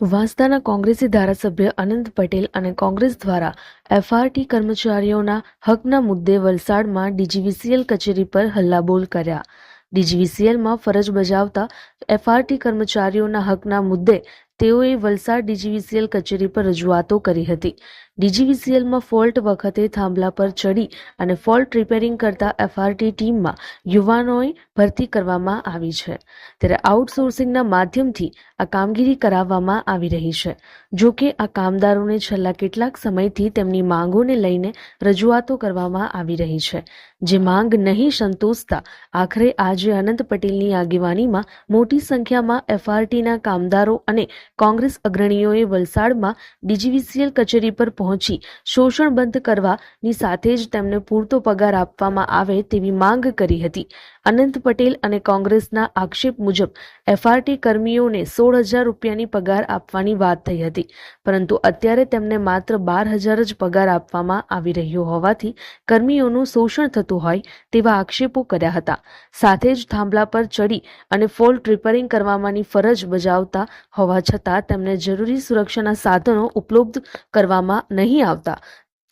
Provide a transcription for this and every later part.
વાંસદાના કોંગ્રેસી ધારાસભ્ય અનંત પટેલ અને કોંગ્રેસ દ્વારા એફઆરટી કર્મચારીઓના હકના મુદ્દે વલસાડમાં ડીજીવીસીએલ કચેરી પર હલ્લાબોલ કર્યા. ડીજીવીસીએલમાં ફરજ બજાવતા એફઆરટી કર્મચારીઓના હકના મુદ્દે તેઓએ વલસાડ ડીજીવીસીએલ કચેરી પર રજૂઆતો કરી હતી. ડીજીવીસીએલમાં ફોલ્ટ વખતે થાંભલા પર ચડી અને ફોલ્ટ રિપેરિંગ કરતા એફઆરટી ટીમમાં યુવાનોએ ભરતી કરવામાં આવી છે. ત્યારે આઉટસોર્સિંગના માધ્યમથી આ કામગીરી કરાવવામાં આવી રહી છે. જો કે આ કામદારોને છેલ્લા કેટલાક સમયથી તેમની માંગોને લઈને રજૂઆતો કરવામાં આવી રહી છે. જે માંગ નહીં સંતોષતા આખરે આજે અનંત પટેલની આગેવાનીમાં મોટી સંખ્યામાં એફઆરટીના કામદારો અને કોંગ્રેસ અગ્રણીઓએ વલસાડમાં ડીજીવીસીએલ કચેરી પર પહોંચી શોષણ બંધ કરવાની સાથે જ તેમને પૂરતો પગાર આપવામાં આવે તેવી માંગ કરી હતી. અનંત પટેલ અને કોંગ્રેસના આક્ષેપ મુજબ એફઆરટી કર્મીઓને સોળ હજાર રૂપિયાની પગાર આપવાની વાત થઈ હતી. પરંતુ અત્યારે તેમને માત્ર બાર હજાર જ પગાર આપવામાં આવી રહ્યો હોવાથી કર્મીઓનું શોષણ થતું હોય તેવા આક્ષેપો કર્યા હતા. સાથે જ થાંભલા પર ચડી અને ફોલ્ટ રિપેરિંગ કરવાની ફરજ બજાવતા હોવા છતાં તેમને જરૂરી સુરક્ષાના સાધનો ઉપલબ્ધ કરવામાં નહીં આવતા.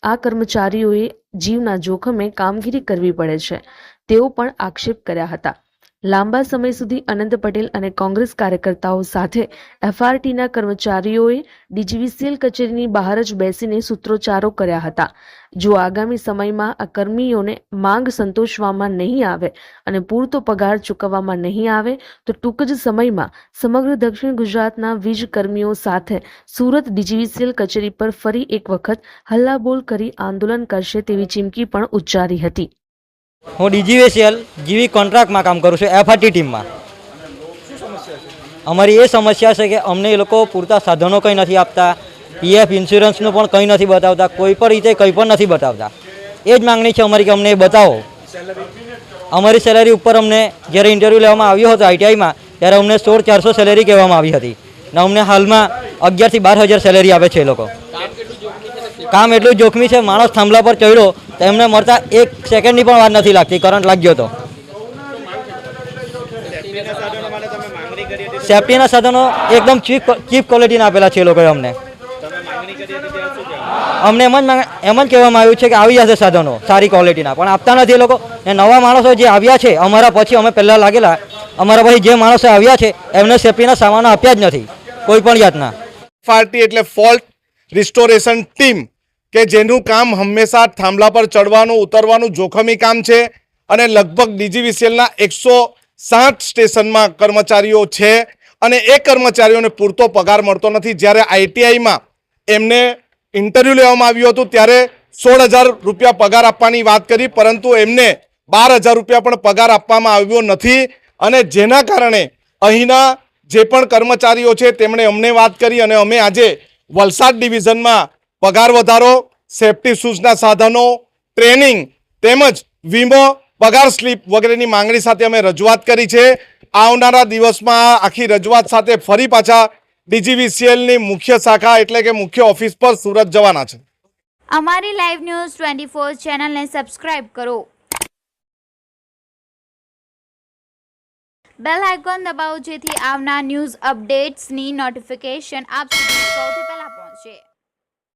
આ કર્મચારીઓએ જીવના જોખમે કામગીરી કરવી પડે છે. તેઓ પણ આક્ષેપ કર્યા હતા. લાંબા સમય સુધી અનંત પટેલ અને કોંગ્રેસ કાર્યકર્તાઓ સાથે એફઆરટીના કર્મચારીઓએ ડીજીવીસીએલ કચેરીની બહાર જ બેસીને સૂત્રોચ્ચારો કર્યા હતા. જો આગામી સમયમાં આ કર્મીઓને માંગ સંતોષવામાં નહીં આવે અને પૂરતો પગાર ચૂકવવામાં નહીં આવે, તો ટૂંક જ સમયમાં સમગ્ર દક્ષિણ ગુજરાતના વીજ કર્મીઓ સાથે સુરત ડીજીવીસીએલ કચેરી પર ફરી એક વખત હલ્લાબોલ કરી આંદોલન કરશે તેવી ચીમકી પણ ઉચ્ચારી હતી. હું ડીજીવીસીએલ જીવી કોન્ટ્રાક્ટમાં કામ કરું છું એફઆરટી ટીમમાં. અમારી એ સમસ્યા છે કે અમને એ લોકો પૂરતા સાધનો કંઈ નથી આપતા પીએફ ઇન્સ્યોરન્સનું પણ કંઈ નથી બતાવતા, કોઈ પણ રીતે કંઈ પણ નથી બતાવતા. એ જ માંગણી છે અમારી કે અમને એ બતાવો. અમારી સેલેરી ઉપર અમને જ્યારે ઇન્ટરવ્યૂ લેવામાં આવ્યો હતો આઈટીઆઈમાં ત્યારે અમને સોળ ચારસો સેલેરી કહેવામાં આવી હતી. ને અમને હાલમાં અગિયારથી બાર હજાર સેલેરી આપે છે એ લોકો. કામ એટલું જોખમી છે, માણસ થાંભલા પર ચડ્યો તો એમને મળતા એક સેકન્ડની પણ વાર નથી લાગતી, કરંટ લાગ્યો તો. સેફટીના સાધનો એકદમ ચીપ ચીપ ક્વોલિટીના આપેલા છે એ લોકોએ અમને. અમને એમ જ એમ જ કહેવામાં આવ્યું છે કે આવી જશે સાધનો, સારી ક્વોલિટીના પણ આપતા નથી એ લોકો. ને નવા માણસો જે આવ્યા છે, અમારા પછી અમે પહેલાં લાગેલા, અમારા પછી જે માણસો આવ્યા છે, એમને સેફટીના સામાનો આપ્યા જ નથી. કોઈ પણ જાતના. ફાર્ટી એટલે ફોલ્ટ રિસ્ટોરેશન ટીમ કે જેનું કામ હંમેશા થાંભલા પર ચડવાનું, ઉતરવાનું જોખમી કામ છે અને લગભગ ડીજીવીસીએલના એકસો સાઠ સ્ટેશનમાં કર્મચારીઓ છે અને એ કર્મચારીઓને પૂરતો પગાર મળતો નથી. જ્યારે આઈટીઆઈમાં એમને ઇન્ટરવ્યૂ લેવામાં આવ્યું હતું, ત્યારે સોળ હજાર રૂપિયા પગાર આપવાની વાત કરી, પરંતુ એમને બાર હજાર રૂપિયા પણ પગાર આપવામાં આવ્યો નથી અને જેના કારણે અહીંના જે પણ કર્મચારીઓ છે, તેમણે અમને વાત કરી અને અમે આજે વલસાડ ડિવિઝનમાં પગાર વધારો સેફટી શૂઝના સાધનો ટ્રેનિંગ તેમજ વીમો, પગાર સ્લીપ વગેરેની માંગણી સાથે અમે રજૂઆત કરી છે. આવનારા દિવસમાં આખી રજૂઆત સાથે ફરી પાછા ડીજીવીસીએલની મુખ્ય શાખા એટલે કે મુખ્ય ઓફિસ પર સુરત જવાના છે. અમારી લાઈવ ન્યૂઝ ટ્વેન્ટી ફોર ચેનલને સબસ્ક્રાઇબ કરો. બેલ આઇકોન દબાવો જેથી આવનાર ન્યૂઝ અપડેટ્સની નોટિફિકેશન આપ સુધી સૌથી પહેલા પહોંચે.